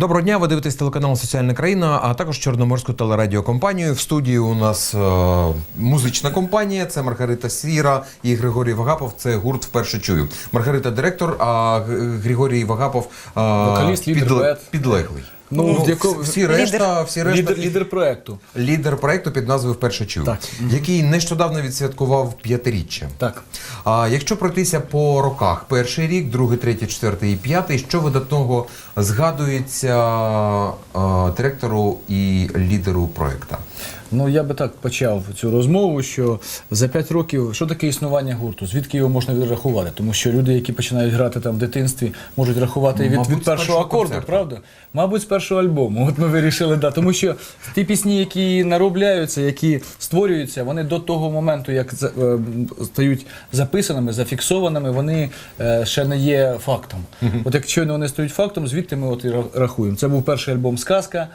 Доброго дня, ви дивитесь телеканал Соціальна країна, а також Чорноморську телерадіокомпанію. В студії у нас е, музична компанія. Це Маргарита Свіра і Григорій Вагапов. Це гурт вперше чую. Маргарита директор, а Григорій Вагапов е, Вокаліст, лідер, підлеглий. Ну, в якого- всі решта, всі решта Лідер, лідер проекту. лідер проекту під назвою Вперше чую, Так. який нещодавно відсвяткував п'ятиріччя. Так. А якщо пройтися по роках, перший рік, другий, третій, четвертий і п'ятий, що видатного згадується а, директору і лідеру проекту? Ну я би так почав цю розмову, що за 5 років що таке існування гурту? Звідки його можна відрахувати? Тому що люди, які починають грати там в дитинстві, можуть рахувати від, Мабуть, від першого акорду, концерту. правда? Мабуть, з першого альбому. От ми вирішили, да. Тому що ті пісні, які наробляються, які створюються, вони до того моменту, як за- е, стають записаними, зафіксованими, вони е, ще не є фактом. От як щойно вони стають фактом, звідти ми от і рахуємо. Це був перший альбом Сказка.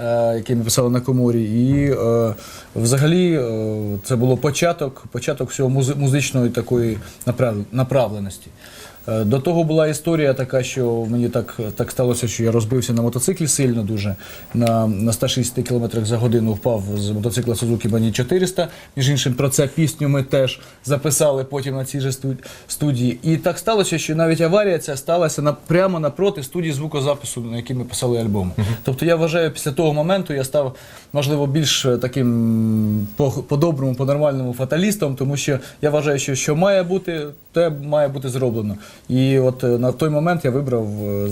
Е, Який ми писали на коморі, і е, взагалі е, це було початок, початок всього музи- музичної такої направ- направленості. Е, До того була історія така, що мені так, так сталося, що я розбився на мотоциклі сильно дуже. На, на 160 км за годину впав з мотоцикла Suzuki Bani 400. Між іншим, про це пісню ми теж записали потім на цій же студ- студії. І так сталося, що навіть аварія ця сталася на, прямо напроти студії звукозапису, на якій ми писали альбом. Тобто я вважаю, після того моменту я став, можливо, більш е, таким по- по-доброму, по-нормальному фаталістом, тому що я вважаю, що що має бути, те має бути зроблено. І от е, на той момент я вибрав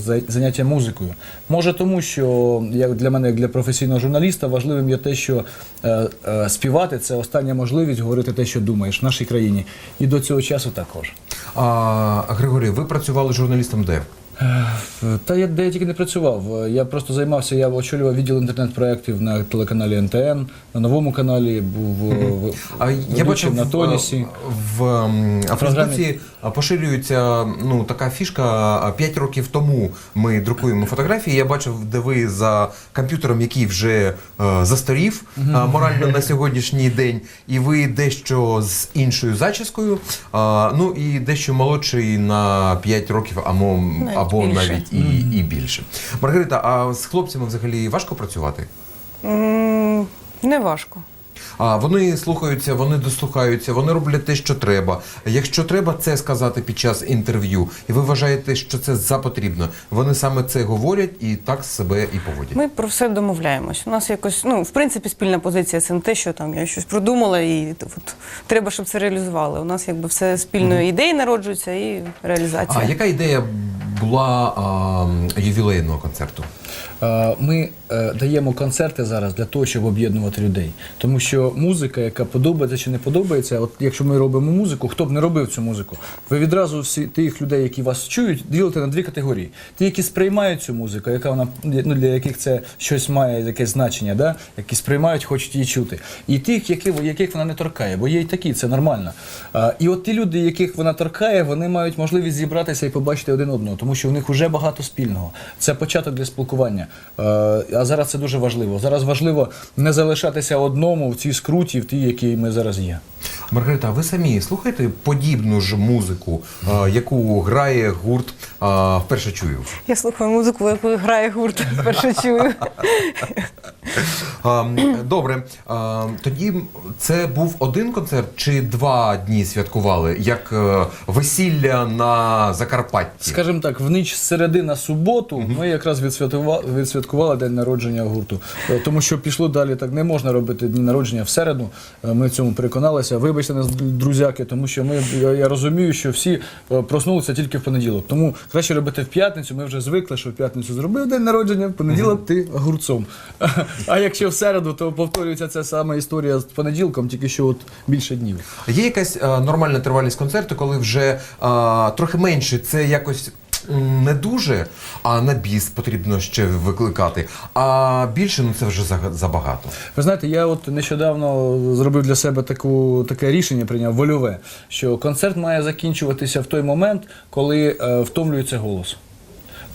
е, заняття музикою. Може, тому що як для мене, як для професійного журналіста, важливим є те, що е, співати це остання можливість говорити те, що думаєш в нашій країні. І до цього часу також. А, Григорій, ви працювали журналістом де? Та я де я тільки не працював. Я просто займався, я очолював відділ інтернет-проєктів на телеканалі НТН, на новому каналі, був е, в- А я бачив на в- тонісі. в, а в Програмі. Фейсбуці поширюється ну така фішка. 5 років тому ми друкуємо фотографії. Я бачив, де ви за комп'ютером, який вже е, застарів е, морально на сьогоднішній день, і ви дещо з іншою зачіскою. а, ну і дещо молодший на 5 років, або, Навіть або більше. навіть і, і більше. Маргарита, а з хлопцями взагалі важко працювати? М, Не важко. А вони слухаються, вони дослухаються, вони роблять те, що треба. Якщо треба це сказати під час інтерв'ю, і ви вважаєте, що це запотрібно, вони саме це говорять і так себе і поводять. Ми про все домовляємось. У нас якось, ну, в принципі, спільна позиція це не те, що там я щось продумала, і от, треба, щоб це реалізували. У нас якби все спільної ідеї народжується і реалізація. А яка ідея була а, ювілейного концерту? Е, Ми е, даємо концерти зараз для того, щоб об'єднувати людей. Тому що музика, яка подобається чи не подобається, от якщо ми робимо музику, хто б не робив цю музику, ви відразу всі тих людей, які вас чують, ділите на дві категорії: ті, які сприймають цю музику, яка вона ну, для яких це щось має якесь значення, да? які сприймають, хочуть її чути, і тих, які, яких вона не торкає, бо є й такі, це нормально. А, і от ті люди, яких вона торкає, вони мають можливість зібратися і побачити один одного, тому що у них вже багато спільного. Це початок для спілкування. Е, А зараз це дуже важливо. Зараз важливо не залишатися одному в цій скруті, в тій, якій ми зараз є. Маргарита, а ви самі слухаєте подібну ж музику, а, яку грає гурт а, вперше чую? Я слухаю музику, яку грає гурт, перше чую. А, Добре, а, тоді це був один концерт чи два дні святкували, як е, весілля на Закарпатті? Скажімо так, в ніч з середи на суботу ми якраз відсвяткували, відсвяткували день народження гурту. Е, Тому що пішло далі так не можна робити дні народження в середу. Е, Ми в цьому переконалися. Вибачте нас, друзяки, тому що ми я, я розумію, що всі е, проснулися тільки в понеділок. Тому краще робити в п'ятницю. Ми вже звикли, що в п'ятницю зробив день народження, в понеділок ти огурцом. А якщо в середу, то повторюється ця сама історія з понеділком, тільки що от більше днів. Є якась е, нормальна тривалість концерту, коли вже е, трохи менше, це якось. Не дуже, а на біс потрібно ще викликати. А більше ну це вже за- забагато. Ви знаєте, я от нещодавно зробив для себе таку, таке рішення, прийняв вольове, що концерт має закінчуватися в той момент, коли е, втомлюється голос.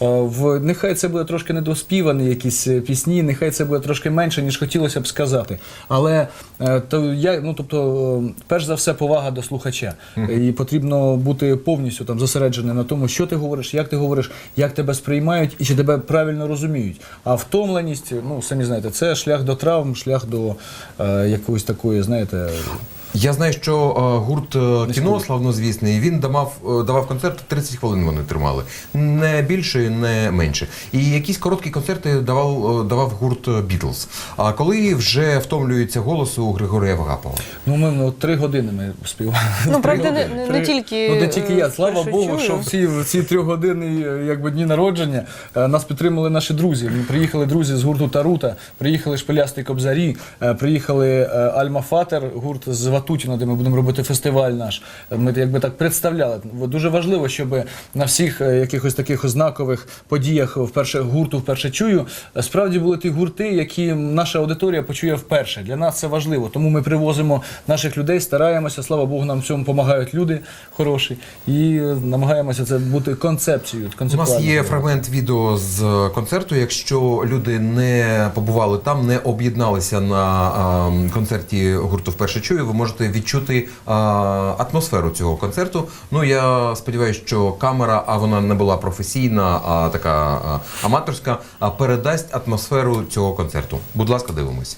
Е, В нехай це буде трошки недоспівані якісь е, пісні, нехай це буде трошки менше, ніж хотілося б сказати. Але е, то я ну тобто, перш за все, повага до слухача. І потрібно бути повністю там зосередженим на тому, що ти говориш, як ти говориш, як тебе сприймають і чи тебе правильно розуміють. А втомленість, ну самі знаєте, це шлях до травм, шлях до е, якоїсь такої, знаєте. Я знаю, що е, гурт е, кіно славнозвісний, він давав, е, давав концерт 30 хвилин вони тримали. Не більше, не менше. І якісь короткі концерти давав, давав гурт Бітлз. А коли вже втомлюється голос у Григорія Вагапова? Ну, ми ну, три години ми співали. Ну, правда, не- не- не тільки, Ну, не тільки я. Слава Богу, чую. що в ці, трьохгодинні е, якби, дні народження нас підтримали наші друзі. Ми Приїхали друзі з гурту Тарута, приїхали Шпилястий Кобзарі, приїхали Альма Фатер, гурт з Ватутіна, де ми будемо робити фестиваль наш. Ми якби так представляли. Дуже важливо, щоб на всіх е, якихось таких знакових подіях вперше гурту вперше чую, е, справді були ті гурти, які наша аудиторія почує вперше. Для нас це важливо. Тому ми привозимо наших людей, стараємося. Слава Богу, нам в цьому допомагають люди хороші, і е, намагаємося це бути концепцією. У нас є фрагмент відео з концерту. Якщо люди не побували там, не об'єдналися на е, концерті гурту вперше чую, ви можете відчути е, атмосферу цього концерту. Ну я сподіваюся, що камера, а вона не була професійна, а така аматорська, передасть атмосферу цього концерту. Будь ласка, дивимось.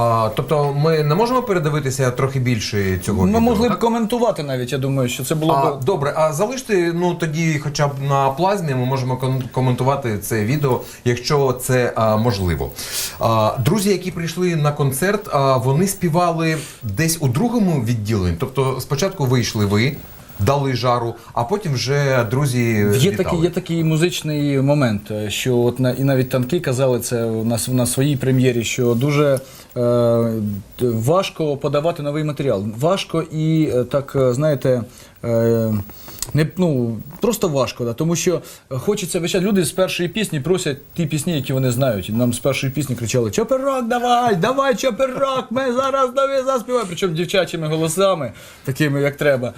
А, тобто, ми не можемо передивитися трохи більше цього ми відео, могли б так? коментувати навіть. Я думаю, що це було А, б добре, а залиште ну тоді, хоча б на плазмі, ми можемо кон- коментувати це відео, якщо це а, можливо. А, друзі, які прийшли на концерт, а, вони співали десь у другому відділенні. Тобто, спочатку вийшли ви, дали жару, а потім вже друзі Є вітали. такий, є такий музичний момент, е, що от на, і навіть танки казали це на, на своїй прем'єрі, що дуже е, важко подавати новий матеріал. Важко і е, так, е, знаєте. Е, не, ну, просто важко, да, тому що хочеться весь. Люди з першої пісні просять ті пісні, які вони знають. Нам з першої пісні кричали: Чоперок, давай, давай, чоперок, ми зараз нові заспіваємо. Причому дівчачими голосами, такими як треба.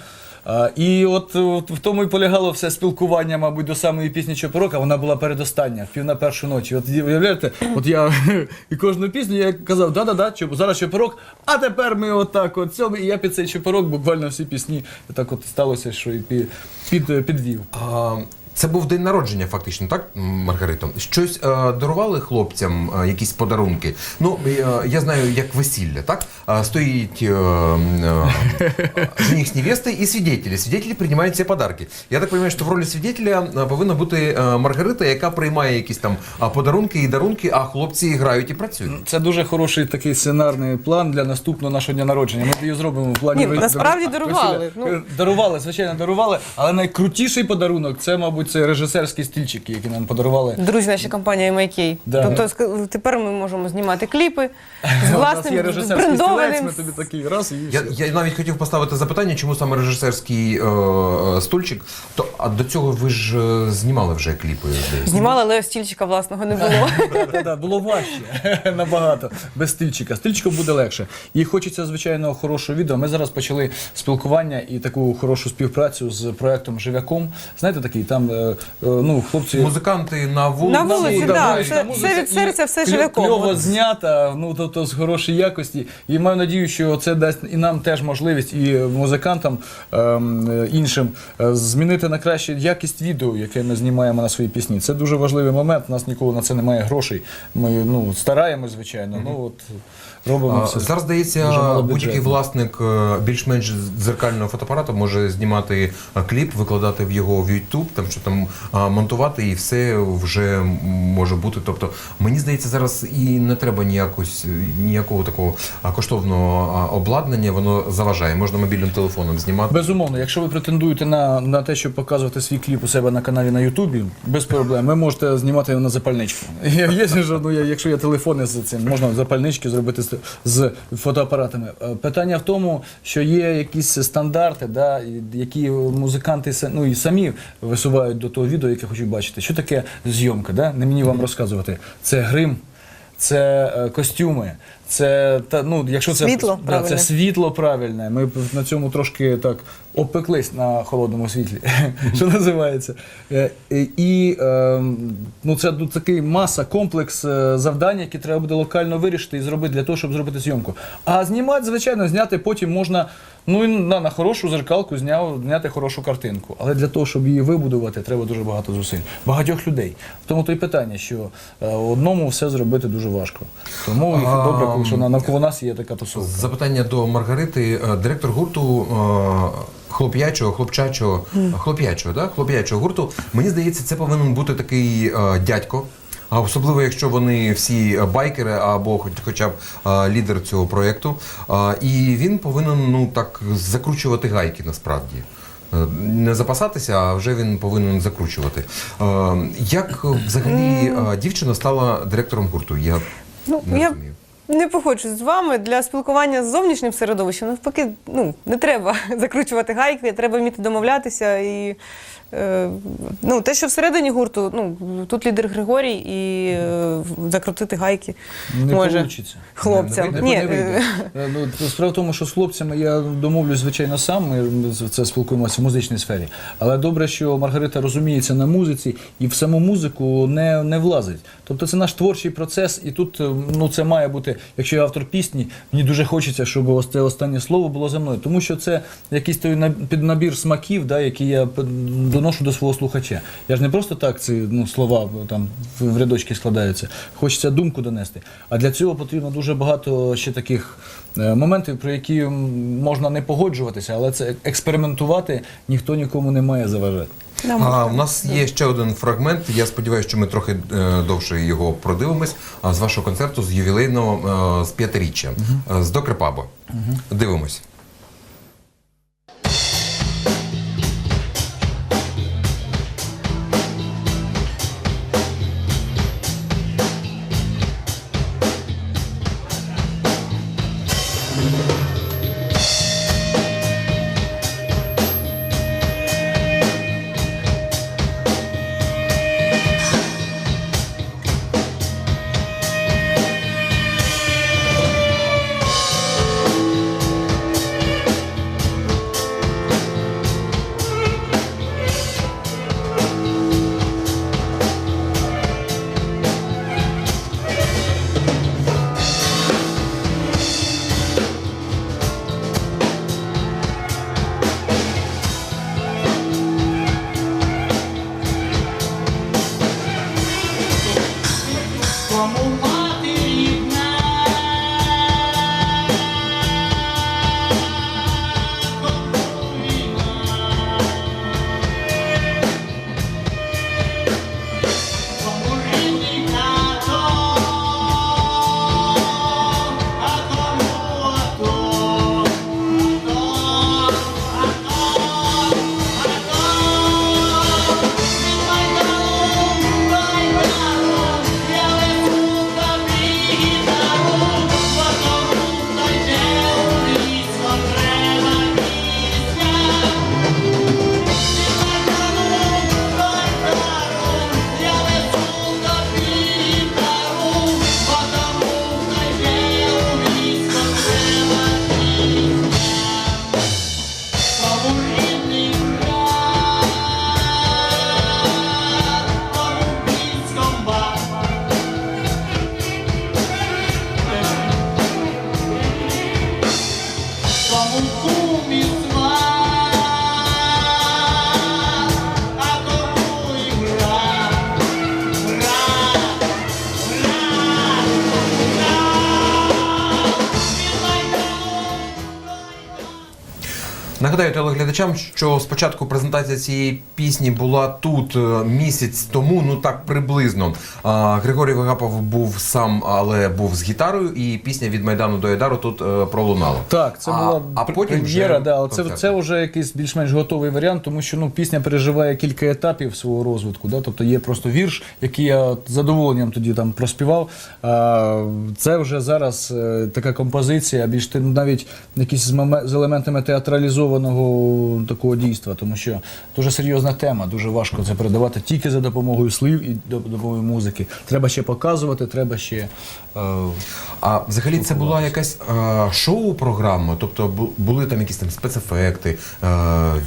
І от, от в тому і полягало все спілкування, мабуть, до самої пісні Чопорока. Вона була передостання, пів на першу ночі. От уявляєте, от я і кожну пісню я казав, да-да-да, зараз Чопорок, а тепер ми отак от цьому. І я під цей Чопорок буквально всі пісні. Так от сталося, що і під, під, підвів. А, Це був день народження, фактично, так, Маргарито? Щось е, дарували хлопцям, е, якісь подарунки. Ну, е, я знаю, як весілля, так? Е, стоїть е, е, жених з невестою і свідетелі. Свідетелі приймають ці подарки. Я так розумію, що в ролі свідетеля е, повинна бути е, Маргарита, яка приймає якісь там е, подарунки і дарунки, а хлопці грають і працюють. Це дуже хороший такий сценарний план для наступного нашого дня народження. Ми її зробимо в плані Ні, ви- насправді весілля. дарували. Ну. Е, Дарували, звичайно, дарували. Але найкрутіший подарунок це, мабуть, це режисерські стільчики, які нам подарували. Друзі, наша компанія MIK. Да. Тобто ск- тепер ми можемо знімати кліпи з У нас є власним режисерський стілець, брендованим. ми тобі такий раз і Я, все. я навіть хотів поставити запитання, чому саме режисерський е, е, стульчик. То а до цього ви ж е, знімали вже кліпи, здається. Знімали, але стільчика власного не було. Да-да, було важче набагато без стильчика. Стильчиком буде легше. І хочеться, звичайно, хорошого відео. Ми зараз почали спілкування і таку хорошу співпрацю з проектом Живяком. Знаєте, такий там ну, хлопці. Музиканти на вулиці. На вулиці, да, грають це- на від серця, все Живяком. Кльово От. знято, ну тобто з хорошої якості. І маю надію, що це дасть і нам теж можливість, і музикантам ем, е, іншим е, змінити на краще якість відео, яке ми знімаємо на свої пісні. Це дуже важливий момент. У нас ніколи на це немає грошей. Ми ну стараємось, звичайно. Ну от робимо А, все. Зараз здається, будь-який власник е, більш-менш дзеркального фотоапарату може знімати е, кліп, викладати в його в YouTube, там щоб там монтувати, і все вже може бути. Тобто, мені здається, зараз і не треба ніякось ніякого такого коштовного обладнання. Воно заважає. Можна мобільним телефоном знімати. Безумовно, якщо ви претендуєте на, на те, щоб показувати свій кліп у себе на каналі на Ютубі, без проблем, ви можете знімати його на запальничку. Є, є ну, я- якщо є телефони з цим, можна запальнички зробити з, фотоапаратами. Е, Питання в тому, що є якісь стандарти, да, які музиканти ну, і самі висувають до того відео, яке хочуть бачити. Що таке зйомка? Да? Не мені вам розказувати. Це грим. Це е, костюми, це та ну, якщо це Світло да, це правильне. світло правильне. Ми на цьому трошки так опеклись на холодному світлі, що називається. Е, І е, ну, це такий маса, комплекс е, завдань, які треба буде локально вирішити і зробити для того, щоб зробити зйомку. А знімати, звичайно, зняти потім можна. Ну і на, на хорошу зеркалку зняв, зняти хорошу картинку. Але для того, щоб її вибудувати, треба дуже багато зусиль. Багатьох людей. Тому то й питання, що е, одному все зробити дуже важко. Тому А, добре, коли що навколо нас є така тусовка. Запитання до Маргарити, Е, директор гурту. е, Хлоп'ячого, хлопчачого, хлоп'ячого, да? хлоп'ячого гурту. Мені здається, це повинен бути такий е, дядько. А особливо, якщо вони всі байкери або хоч, хоча б е, лідер цього проєкту. І він повинен ну так закручувати гайки насправді. Не запасатися, а вже він повинен закручувати. Е, Як взагалі е, дівчина стала директором гурту? Я Ну, не я розумію. Не погоджусь з вами для спілкування з зовнішнім середовищем. Навпаки, ну не треба закручувати гайки, треба вміти домовлятися. І ну, те, що всередині гурту, ну тут лідер Григорій, і е, закрутити гайки Не може получиться. хлопцям. Не, Ні, не вийде. е, Е, Ну, то справа в тому, що з хлопцями я домовлюсь, звичайно, сам. Ми з- це спілкуємося в музичній сфері. Але добре, що Маргарита розуміється на музиці і в саму музику не, не влазить. Тобто це наш творчий процес, і тут е, ну, це має бути, якщо я автор пісні, мені дуже хочеться, щоб ось це останнє слово було за мною. Тому що це якийсь той на- піднабір смаків, да, який я п- доношу до свого слухача. Я ж не просто так ці ну, слова там в рядочки складаються. Хочеться думку донести. А для цього потрібно дуже багато ще таких е, моментів, про які можна не погоджуватися, але це експериментувати ніхто нікому не має заважати. А, у нас є ще один фрагмент. Я сподіваюся, що ми трохи е, довше його продивимось. А, з вашого концерту з ювілейного е, з п'ятиріччя е, з Докрепаба. Дивимось. Нагадаю телеглядачам, що спочатку презентація цієї пісні була тут е, місяць тому, ну так приблизно. Григорій Вагапов був сам, але був з гітарою, і пісня від Майдану до Айдару тут е, пролунала. Так, це була а пр- потім прем'єра, вже да, оце, концерт. це вже якийсь більш-менш готовий варіант, тому що ну, пісня переживає кілька етапів свого розвитку. Да? Тобто є просто вірш, який я з задоволенням тоді там проспівав. Це вже зараз е, така композиція, більш навіть якісь з, з елементами театралізованого такого дійства, тому що дуже серйозна тема, дуже важко це передавати тільки за допомогою слів і до- допомогою музики. Треба ще показувати, треба ще. Е, А взагалі це була якась е, шоу-програма, тобто були там якісь там спецефекти, е,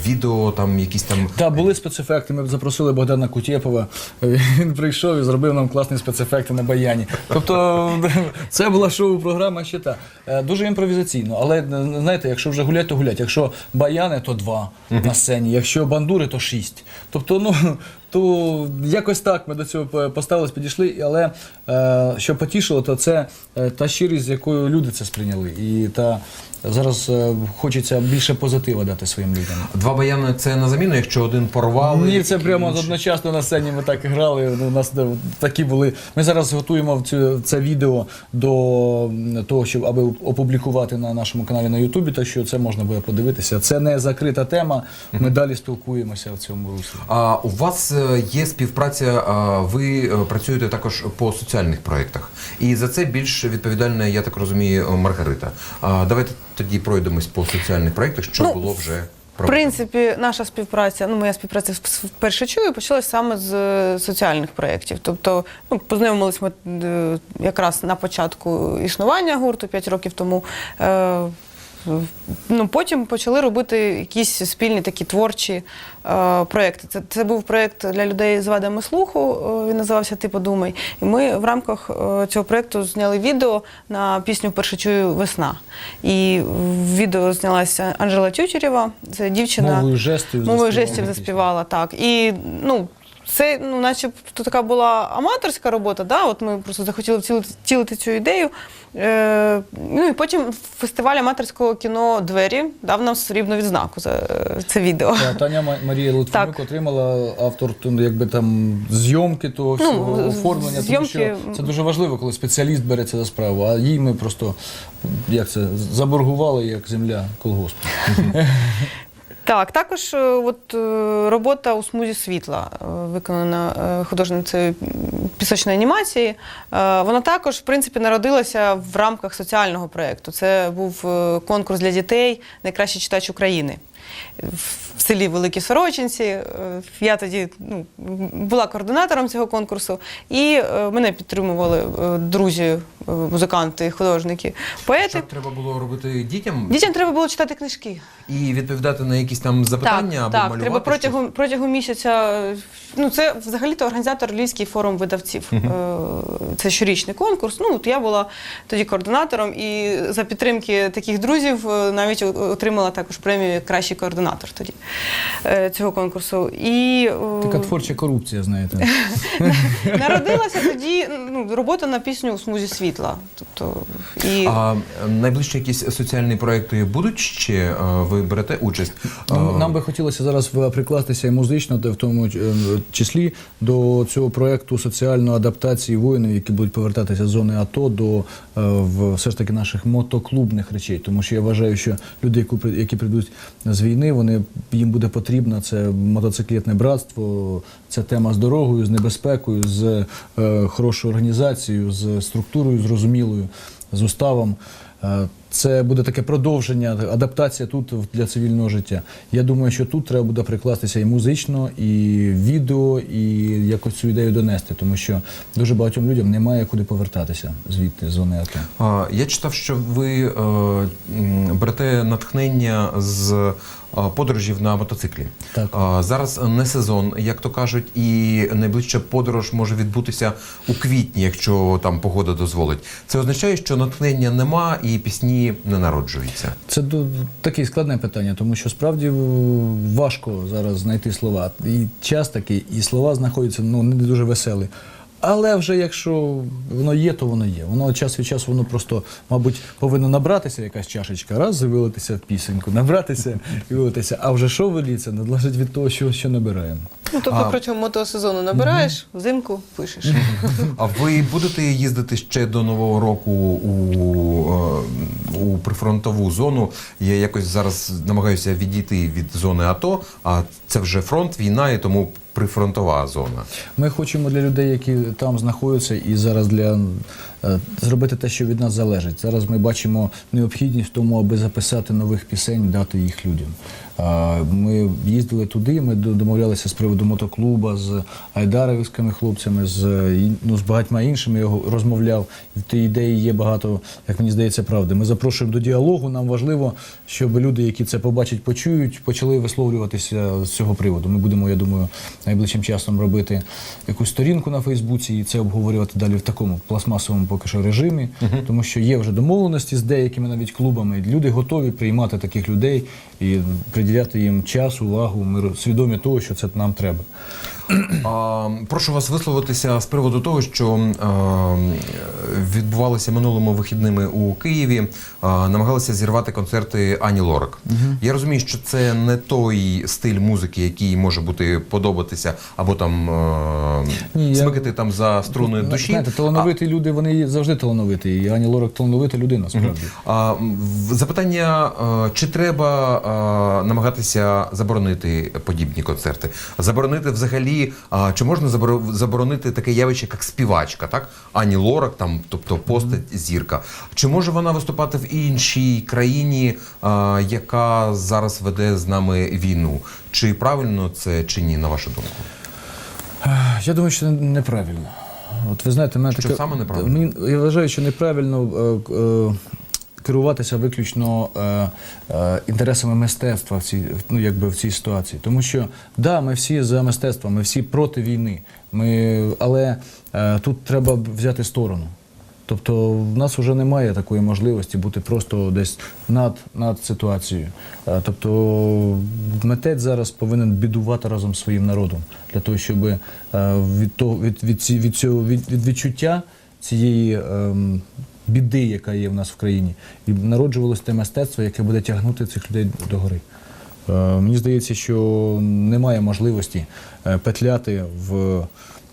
відео, там якісь там. Так, були спецефекти. Ми запросили Богдана Кутєпова. Він прийшов і зробив нам класні спецефекти на баяні. Тобто це була шоу-програма ще та. Е, Дуже імпровізаційно. Але е, знаєте, якщо вже гулять, то гулять. Якщо баяни, то два на сцені. Якщо бандури, то шість. Тобто, ну. То якось так ми до цього по- поставились, підійшли, але е, що потішило, то це е, та щирість, з якою люди це сприйняли. І та зараз е, хочеться більше позитива дати своїм людям. Два баяни це на заміну, якщо один порвали. Ні, це прямо інший. одночасно на сцені ми так грали. Ну, У нас е, такі були. Ми зараз готуємо цю, це відео до того, щоб аби опублікувати на нашому каналі на Ютубі, так що це можна буде подивитися. Це не закрита тема. Ми далі спілкуємося в цьому руслі. А у вас є співпраця, ви е, працюєте також по соціальних проєктах. І за це більш відповідальна, я так розумію, Маргарита. Давайте тоді пройдемось по соціальних проєктах, що Ну, було вже В принципі, наша співпраця, ну моя співпраця з- вперше чую, почалась саме з е, соціальних проєктів. Тобто, ну, познайомились ми е, якраз на початку існування гурту 5 років тому. Е, Ну, потім почали робити якісь спільні такі творчі е, проекти. Це, це був проєкт для людей з вадами слуху. е, Він називався Ти подумай. І ми в рамках е, цього проєкту зняли відео на пісню Перше чую весна. І в відео знялася Анжела Тютєрєва, це дівчина Мовою жестів мовою заспівала жестів заспівала. Так. І ну. Це, ну, начебто така була аматорська робота, да? от ми просто захотіли втілити, цю ідею. Е, ну і потім фестиваль аматорського кіно Двері дав нам срібну відзнаку за е, це відео. Та, Таня Марія Литвинюк отримала автор ну, якби там зйомки того всього Ну, оформлення. Тому що це дуже важливо, коли спеціаліст береться за справу, а їй ми просто як це заборгували як земля колгоспу. Так, також е, от, е, робота у смузі світла, е, виконана художницею пісочної анімації. Вона також, в принципі, народилася в рамках соціального проєкту. Це був конкурс для дітей Найкращий читач України. В селі Великі Сорочинці. Я тоді ну, була координатором цього конкурсу, і мене підтримували друзі, музиканти, художники, поети. Що треба було робити дітям Дітям треба було читати книжки. і відповідати на якісь там запитання так, або так, малювати треба щось? протягом, протягом місяця. Ну, це взагалі-то організатор Львівський форум видавців. Е, Це щорічний конкурс. Ну, от я була тоді координатором, і за підтримки таких друзів е, навіть отримала також премію як кращий координатор тоді е, цього конкурсу. І Така творча корупція, знаєте. народилася тоді ну, робота на пісню у смузі світла. Тобто, і... А найближчі якісь соціальні проекти будуть ще? Е, Ви берете участь? Ну, Е, Нам би хотілося зараз в- прикластися і музично, та в тому е, числі до цього проекту соціальної адаптації воїнів, які будуть повертатися з зони АТО до все ж таки наших мотоклубних речей. Тому що я вважаю, що люди, які прийдуть з війни, вони їм буде потрібно це мотоциклетне братство, ця тема з дорогою, з небезпекою, з е, хорошою організацією, з структурою зрозумілою, з уставом. Е, Це буде таке продовження, адаптація тут для цивільного життя. Я думаю, що тут треба буде прикластися і музично, і відео, і якось цю ідею донести, тому що дуже багатьом людям немає куди повертатися звідти з зони АТО. Я читав, що ви е, берете натхнення з е, подорожів на мотоциклі. Так. Зараз не сезон, як то кажуть, і найближча подорож може відбутися у квітні, якщо там погода дозволить. Це означає, що натхнення нема і пісні не народжуються. Це таке складне питання, тому що справді важко зараз знайти слова. І час такий, і слова знаходяться ну, не дуже веселі. Але вже якщо воно є, то воно є. Воно час від часу воно просто, мабуть, повинно набратися якась чашечка, раз і вилитися в пісеньку, набратися і вилитися. А вже що виліться, належить від того, що, що набираємо. Ну, тобто А. протягом мотосезону набираєш, взимку пишеш. А ви будете їздити ще до нового року у, е, у прифронтову зону? Я якось зараз намагаюся відійти від зони АТО, а це вже фронт, війна, і тому прифронтова зона. Ми хочемо для людей, які там знаходяться, і зараз для е, зробити те, що від нас залежить. Зараз ми бачимо необхідність в тому, аби записати нових пісень, дати їх людям. Ми їздили туди, ми домовлялися з приводу мотоклуба, з айдаровськими хлопцями, з, ну, з багатьма іншими я розмовляв. В тій ідеї є багато, як мені здається, правди. Ми запрошуємо до діалогу. Нам важливо, щоб люди, які це побачать, почують, почали висловлюватися з цього приводу. Ми будемо, я думаю, найближчим часом робити якусь сторінку на Фейсбуці і це обговорювати далі в такому пластмасовому поки що режимі, тому що є вже домовленості з деякими навіть клубами. Люди готові приймати таких людей і приділяти їм час, увагу. Ми свідомі того, що це нам треба. А, прошу вас висловитися з приводу того, що а, відбувалося минулими вихідними у Києві. А, намагалися зірвати концерти Ані Лорак. Я розумію, що це не той стиль музики, який може бути подобатися, або там а, Ні, я- смикати там за струни Ну, душі. Знаєте, талановиті люди, вони завжди талановиті. І Ані Лорак талановита людина, справді. А, запитання, а, чи треба а, намагатися заборонити подібні концерти? Заборонити взагалі, а, чи можна заборонити таке явище, як співачка, так? Ані Лорак, там, тобто постать зірка. Чи може вона виступати в іншій країні, а, яка зараз веде з нами війну? Чи правильно це чи ні, на вашу думку? Я думаю, що не- неправильно. От ви знаєте, мене Що таке, саме неправильно? Мені, я вважаю, що неправильно е, е, керуватися виключно е, е, інтересами мистецтва в цій, ну, якби в цій ситуації. Тому що да, ми всі за мистецтво, ми всі проти війни. Ми, але е, тут треба взяти сторону. Тобто в нас вже немає такої можливості бути просто десь над, над ситуацією. Е, Тобто митець зараз повинен бідувати разом з своїм народом для того, щоб е, від, того, від, від, від, цього, від, від відчуття цієї ем, біди, яка є в нас в країні, і народжувалось те мистецтво, яке буде тягнути цих людей до гори. Е, Мені здається, що немає можливості е, петляти в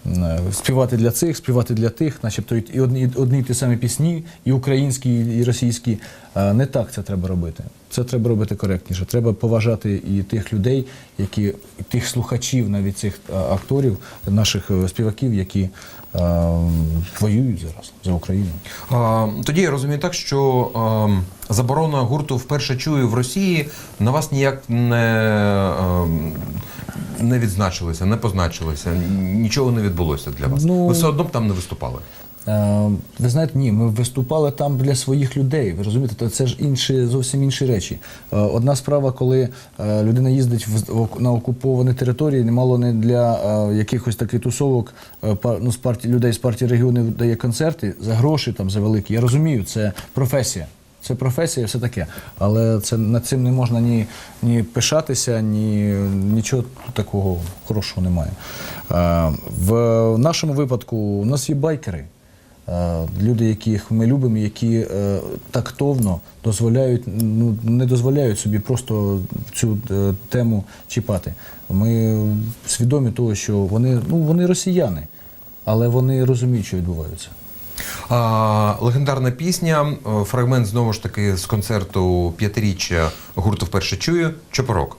е, співати для цих, співати для тих, начебто і одні, одні ті самі пісні, і українські, і російські. Не так це треба робити. Це треба робити коректніше. Треба поважати і тих людей, які і тих слухачів, навіть цих акторів, наших співаків, які воюють зараз за Україну. А, тоді я розумію так, що а, заборона гурту вперше чую в Росії на вас ніяк не, а, не відзначилася, не позначилися, нічого не відбулося для вас. Ну, Ви все одно б там не виступали. Е, Ви знаєте, ні, ми виступали там для своїх людей. Ви розумієте, то це ж інші, зовсім інші речі. Е, Одна справа, коли е, людина їздить на окуповані території, немало не для якихось таких тусовок ну, з партії людей з партії регіонів дає концерти за гроші там за великі. Я розумію, це професія. Це професія, все таке. Але це над цим не можна ні, ні пишатися, ні нічого такого хорошого немає. В нашому випадку у нас є байкери. Е, Люди, яких ми любимо, які е, тактовно дозволяють, ну не дозволяють собі просто цю е, тему чіпати. Ми свідомі того, що вони, ну, вони росіяни, але вони розуміють, що відбувається. А, легендарна пісня, фрагмент знову ж таки з концерту п'ятиріччя гурту вперше чую. Чопорок.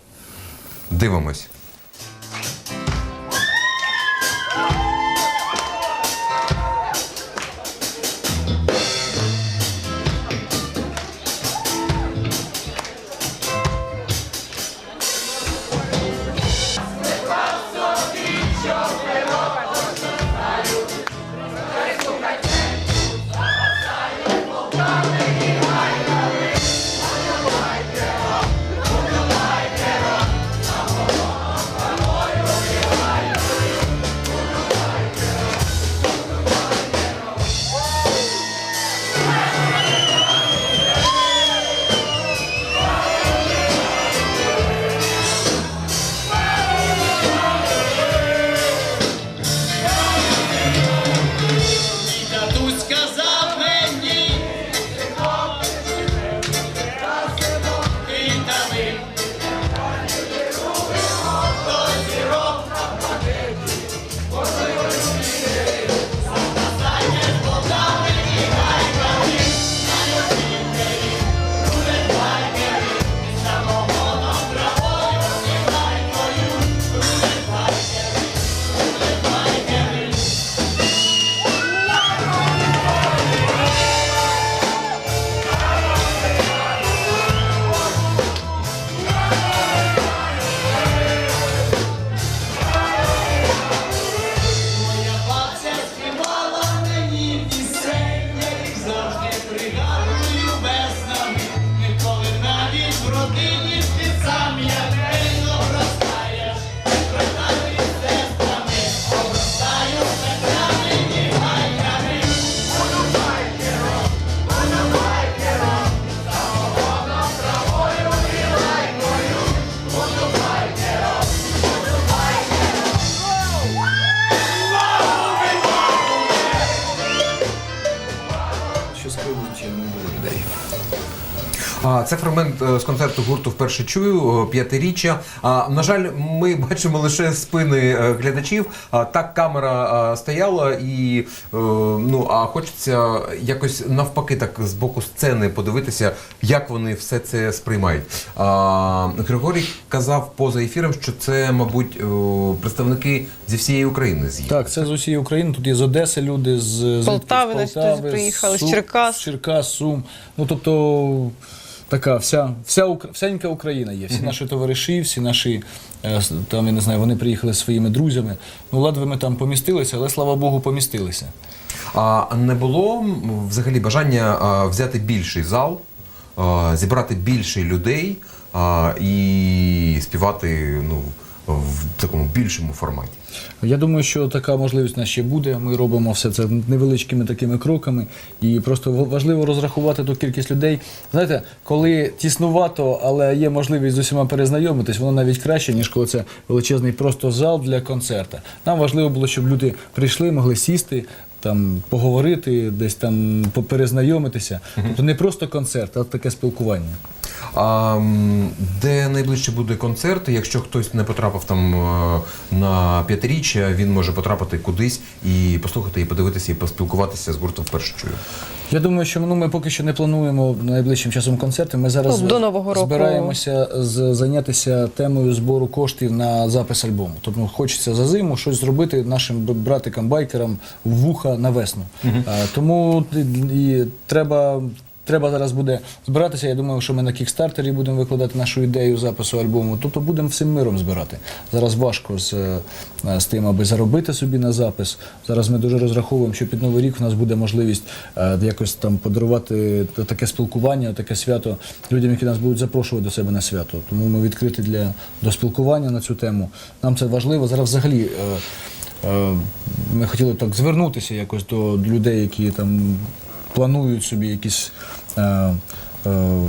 Дивимось. Це фрагмент е, з концерту гурту вперше чую, п'ятиріччя. А, На жаль, ми бачимо лише спини е, глядачів. А, Так камера стояла, і е, ну а хочеться якось навпаки, так з боку сцени подивитися, як вони все це сприймають. Григорій казав поза ефіром, що це, мабуть, представники зі всієї України з'їхали. Так, це з усієї України. Тут є з Одеси люди, з, з Полтави, з Полтави, тут приїхали, з Черкас. з Черкас, Сум. Ну тобто така вся, вся всянька Україна є. Всі наші товариші, всі наші е, там, я не знаю, вони приїхали зі своїми друзями. Ну, ледве ми там помістилися, але слава Богу, помістилися. А не було взагалі бажання взяти більший зал, зібрати більше людей і співати ну, в такому більшому форматі. Я думаю, що така можливість нас ще буде. Ми робимо все це невеличкими такими кроками, і просто важливо розрахувати ту кількість людей. Знаєте, коли тіснувато, але є можливість з усіма перезнайомитись, воно навіть краще, ніж коли це величезний просто зал для концерта. Нам важливо було, щоб люди прийшли, могли сісти. Там поговорити, десь там поперезнайомитися. Тобто не просто концерт, а таке спілкування. А де найближче буде концерт? Якщо хтось не потрапив там е, на п'ятиріччя, він може потрапити кудись і послухати, і подивитися, і поспілкуватися з гуртом вперше чую. Я думаю, що ну, ми поки що не плануємо найближчим часом концерти. Ми зараз Ну, до Нового року. збираємося з, зайнятися темою збору коштів на запис альбому. Тобто ну, хочеться за зиму щось зробити нашим братикам-байкерам вуха на весну. А, тому і- і треба. Треба зараз буде збиратися. Я думаю, що ми на кікстартері будемо викладати нашу ідею запису альбому. Тобто будемо всім миром збирати. Зараз важко з, е, з тим, аби заробити собі на запис. Зараз ми дуже розраховуємо, що під новий рік в нас буде можливість е, якось там подарувати таке спілкування, таке свято людям, які нас будуть запрошувати до себе на свято. Тому ми відкриті для до спілкування на цю тему. Нам це важливо. Зараз взагалі. е, Ми хотіли так звернутися якось до людей, які там планують собі якісь. Е, е,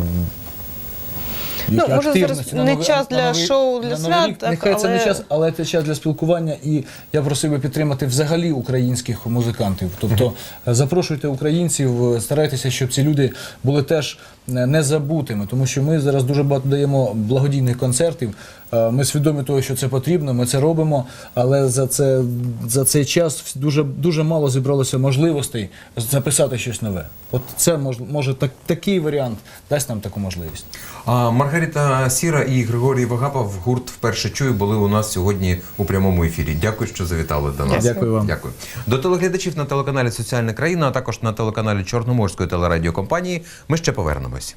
Ну, які може, зараз на не новий- час на для новий- шоу, для на новий свят, рік. так, Нехай це не час, але це час для спілкування. І я просив би підтримати взагалі українських музикантів. Тобто запрошуйте українців, старайтеся, щоб ці люди були теж е, незабутими, тому що ми зараз дуже багато даємо благодійних концертів. Е, Ми свідомі того, що це потрібно, ми це робимо, але за це за цей час дуже дуже мало зібралося можливостей записати щось нове. От це мож, може так, такий варіант дасть нам таку можливість. Маргарита Сіра і Григорій Вагапов гурт вперше чую були у нас сьогодні у прямому ефірі. Дякую, що завітали до нас. Дякую вам. Дякую. До телеглядачів на телеканалі Соціальна країна, а також на телеканалі Чорноморської телерадіокомпанії. Ми ще повернемось.